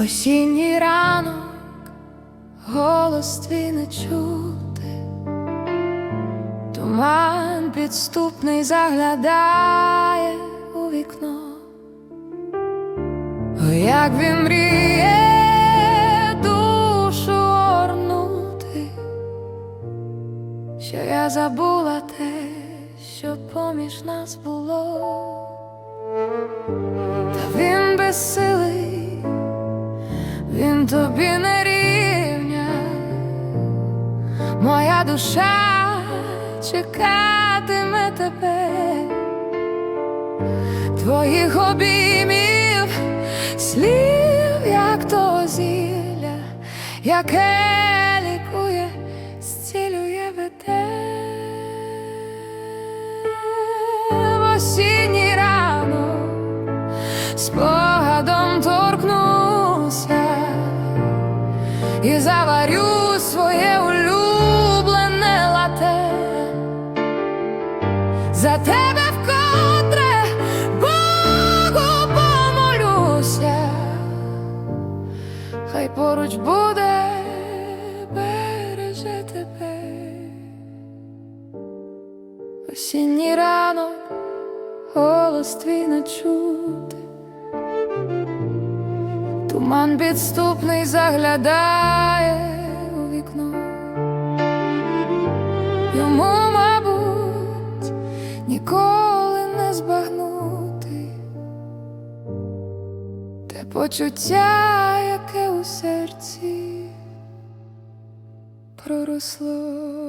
Осінній ранок, голос твій не чути, туман підступний заглядає у вікно, О, як він мріє душу орнути, що я забула те, що поміж нас було, та він безсилий. Він тобі не рівня, моя душа чекатиме тебе, твоїх обіймів, слів, як то зілля, яке лікує, зцілює веде. В осінній ранок спогадом торкнуся і заварю за тебе вкотре Богу помолюся, хай поруч буде, береже тебе. Осінній ранок, голос твій не чути. Туман підступний заглядає у вікно, йому, мабуть, ніколи не збагнути те почуття, яке у серці проросло.